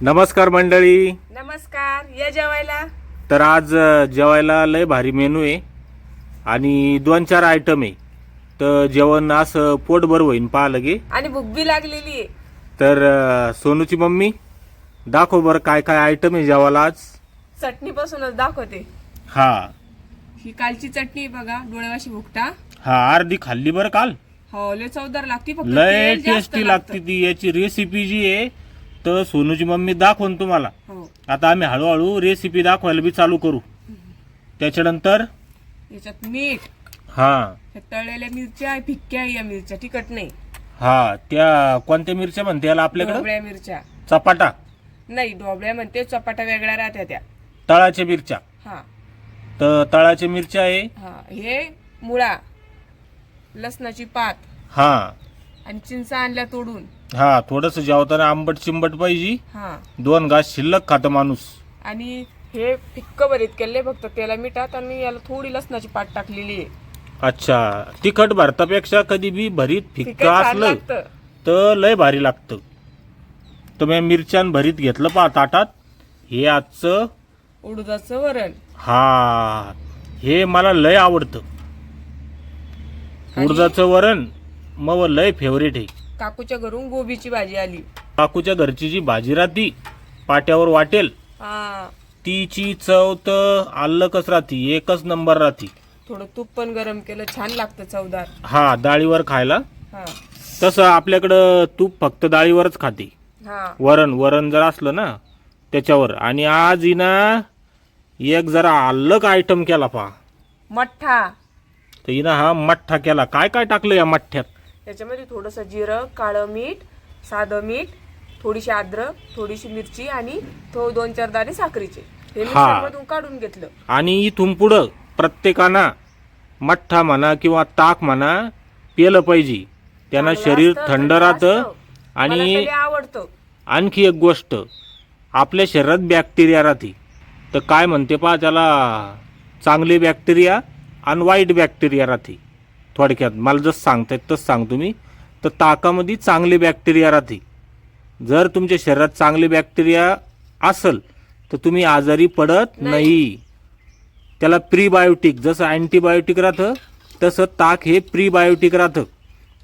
नमस्कार मंडळी. नमस्कार. या जेवायला? तर आज जेवायला लय भारी मेनू आहे आणि दोन चार आयटम आहे. तर जेवण असं पोटभर होईन पहा लगे. आणि भूक बी लागलेली आहे. तर अ, सोनूची मम्मी दाखव बरं काय काय आयटम आहे जेवायला आज. चटणी पासूनच दाखवते. हा. ही कालची चटणी आहे बघा डोळ्यावाशी भुकटा. हा अर्धी खाल्ली बरं काल. हो लय चवदार लागते फक्त लय तेल जास्त टेस्टी लागते. ती याची रेसिपी जी आहे तर सोनूची मम्मी दाखवून तुम्हाला. हो. आता आम्ही हळूहळू रेसिपी दाखवायला बी चालू करू. त्याच्यानंतर याच्यात मीठ. हा. तळलेल्या मिरच्या फिक्क्या आहे या मिरच्या तिखट नाही. हा त्या कोणत्या मिरच्या म्हणते याला आपल्याकडे? ढोबळ्या मिरच्या. चपाटा. नाही ढोबळ्या म्हणते चपाटा वेगळ्या राहत्या त्या. तळाच्या मिरच्या. हा. तर तळाच्या मिरच्या आहे. हा हे मुळा लसणाची पात. हा. आणि चिंचा आणल्या तोडून. हा थोडस जेवताना आंबट चिंबट पाहिजे. हा. दोन घास शिल्लक खात माणूस. आणि हे फिक्क भरीत केले फक्त तेला मिठात आणि याला थोडी लसणाची पात टाकलेली आहे. अच्छा तिखट भरतापेक्षा कधी बी भरीत फिक्क फिक्क छान असलं लागतं. तर लय भारी लागतं. मी मिरच्यान भरीत घेतलं पहा ताटात. हे आजचं उडदाचं वरण. हा हे मला लय आवडतं. उडदाचं वरण मग लय फेवरेट आहे. काकूच्या घरून गोबीची भाजी आली. काकूच्या घरची जी भाजी राहती पाट्यावर वाटेल हा. तिची चव तर आल्लकच राहती एकच नंबर राहती. थोडं तूप पण गरम केलं छान लागतं चवदार. हा डाळीवर खायला. हा. तसं आपल्याकडं तूप फक्त डाळीवरच खाते. हा. वरण वरण जर असलं ना त्याच्यावर. आणि आज हिना एक जरा आल्लक आयटम केला पहा. मठ्ठा. तर हिनं हा मठ्ठा केला. काय काय टाकलं या मठ्ठ्यात? त्याच्यामध्ये थोडंसं जिरं काळं मीठ साधं मीठ थोडीशी अद्रक थोडीशी मिरची आणि थो दोन चार दाणे साखरीचे. हे हा. मिक्सरमधून काढून घेतलं. आणि इथून पुढं प्रत्येकानं मठ्ठा म्हणा किंवा ताक म्हणा पिलं पाहिजे. त्यानं चांगलं शरीर असतं, थंड राहतं असतं. मला आणि आवडतं. आणखी एक गोष्ट आपल्या शरीरात बॅक्टेरिया राहते. तर काय म्हणते पहा त्याला चांगले बॅक्टेरिया आणि वाईट बॅक्टेरिया राहते. थोडक्यात. मला जसं सांगतायत तसं सांगतो मी. तर ताकामध्ये चांगले बॅक्टेरिया राहते जर तुमच्या शरीरात चांगले बॅक्टेरिया असल तर तुम्ही आजारी पडत नाही. त्याला प्रीबायोटिक जसं अँटीबायोटिक राहतं तसं ताक हे प्रीबायोटिक राहतं.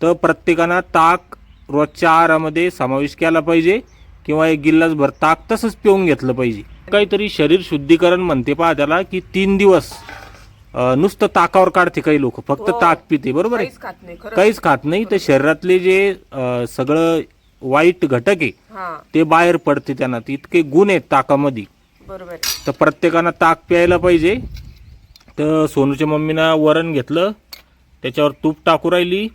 तर प्रत्येकानं ताक रोजच्या आहारामध्ये समावेश केला पाहिजे किंवा एक गिल्लासभर ताक तसंच पिऊन घेतलं पाहिजे. काहीतरी शरीर शुद्धीकरण म्हणते पहा त्याला की तीन दिवस. अं, नुसतं ताकावर काढते काही लोक. फक्त हो. ताक पिते बरोबर आहे? काहीच खात नाही खरं काहीच खात नाही. तर शरीरातले जे अं, सगळं वाईट घटक आहे हा. ते बाहेर पडते त्यांना. ते इतके गुण आहेत ताकामध्ये. बरोबर तर प्रत्येकानं ताक प्यायला पाहिजे. तर सोनूच्या मम्मीनं वरण घेतलं. त्याच्यावर तूप टाकू राहिली.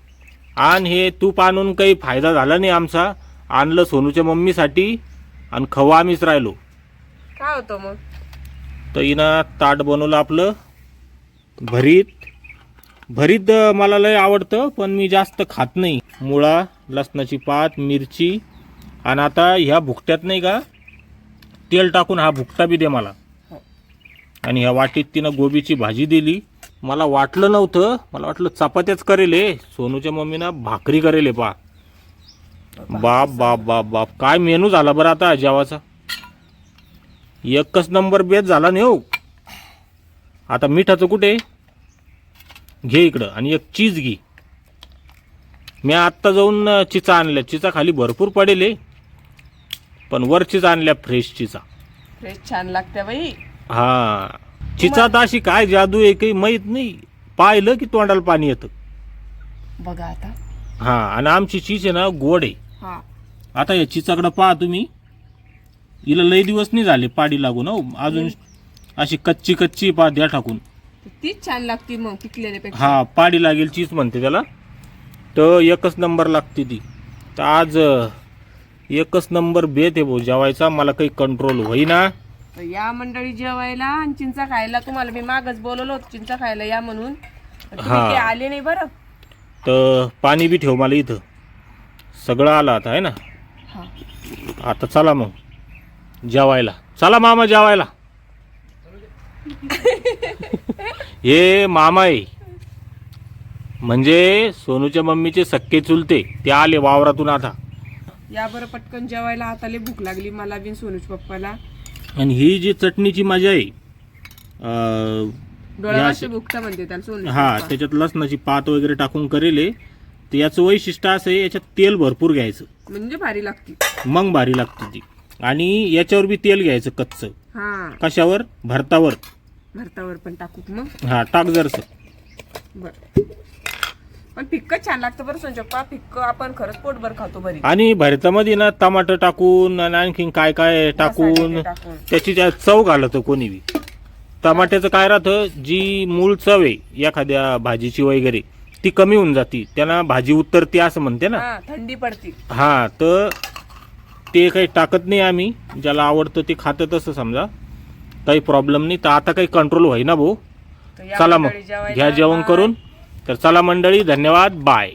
आणि हे तूप आणून काही फायदा झाला नाही आमचा. आणलं सोनूच्या मम्मीसाठी आणि खवा आम्हीच राहिलो. काय होतं मग? तर हिनं ताट बनवलं आपलं. भरीत भरीत मला लय आवडतं पण मी जास्त खात नाही. मुळा लसणाची पात मिरची आणि आता ह्या भुकट्यात नाही का तेल टाकून हा भुकटा बी दे मला. आणि ह्या वाटीत तिनं गोबीची भाजी दिली. मला वाटलं नव्हतं मला वाटलं चपात्याच करेल हे. सोनूच्या मम्मीनं भाकरी करेल पा. बाप बाप बाप बाप. काय मेनू झाला बरं आता जेवाचा? एकच नंबर बेत झाला नाही हो. आता मिठाचं कुठे? घे इकडं आणि एक चीज घे. मी आत्ता जाऊन चिचा आणल्या. चिचा खाली भरपूर पडेल. पण वर चिचा आणल्या फ्रेश चिचा. फ्रेश छान लागते बाई. हा. चिचात अशी काय जादू आहे काही माहीत नाही. पाहिलं की तोंडाला पाणी येतं. बघा आता. हा आणि आमची चीज आहे ना गोड आहे. हा. आता या चिचाकडं पहा तुम्ही. हिला लय दिवस नाही झाले पाडी लागून हो. अजून अशी कच्ची कच्ची पा द्या टाकून तीच छान लागते मग पिकलेल्यापेक्षा. हा पाडी लागेल चीज म्हणते त्याला. तर एकच नंबर लागते ती. तर आज अं, एकच नंबर बेत आहे भाऊ जेवायचा मला काही कंट्रोल होईना. तर या मंडळी जेवायला आणि चिंचा खायला. तुम्हाला मी मागच बोलवलं होतं चिंचा खायला या म्हणून. तर तुम्ही हा. काही आले नाही बरं? तर पाणी बी ठेव मला इथं. सगळं आलं आता आहे ना? हा. आता चला मग. जेवायला. चला मामा जेवायला. हे मामा आहे म्हणजे सोनूच्या मम्मीचे सक्के चुलते ते आले वावरातून आता. या बरं पटकन जेवायला हाताले भूक लागली मला बिन सोनूच पप्पाला. आणि ही जी चटणीची मजा आहे अं, डोळ्याची भूकता म्हणते त्याला सोनूच हा. त्याच्यात लसणाची पात वगैरे टाकून करेले. तर याचं वैशिष्ट्य असं आहे याच्यात तेल भरपूर घ्यायचं. म्हणजे भारी लागते. मग भारी लागते ती. आणि याच्यावर बी तेल घ्यायचं कच्चं. हा. कशावर? भरतावर. भरतावर पण टाकू मग? हा टाक जरसं. बर. पण फिक्क छान लागतं बरं सोनचप्पा फिक्क आपण खरंच पोटभर खातो बरी. आणि भरतामध्ये ना टमाटर टाकून आणि आणखीन काय काय टाकून त्याची त्या चव घालतं कोणी बी. टमाट्याचं काय राहतं जी मूळ चव आहे एखाद्या भाजीची वगैरे ती कमी होऊन जाती. त्यांना भाजी उतरते असं म्हणते ना. हा थंडी पडती. हा तर ते काही टाकत नाही आम्ही. ज्याला आवडतं ते खातं तसं समजा. काही प्रॉब्लेम नाही. तर आता काही कंट्रोल होईना भाऊ? तर या चला मग. घ्या जेवण. करून. तर चला मंडळी धन्यवाद. बाय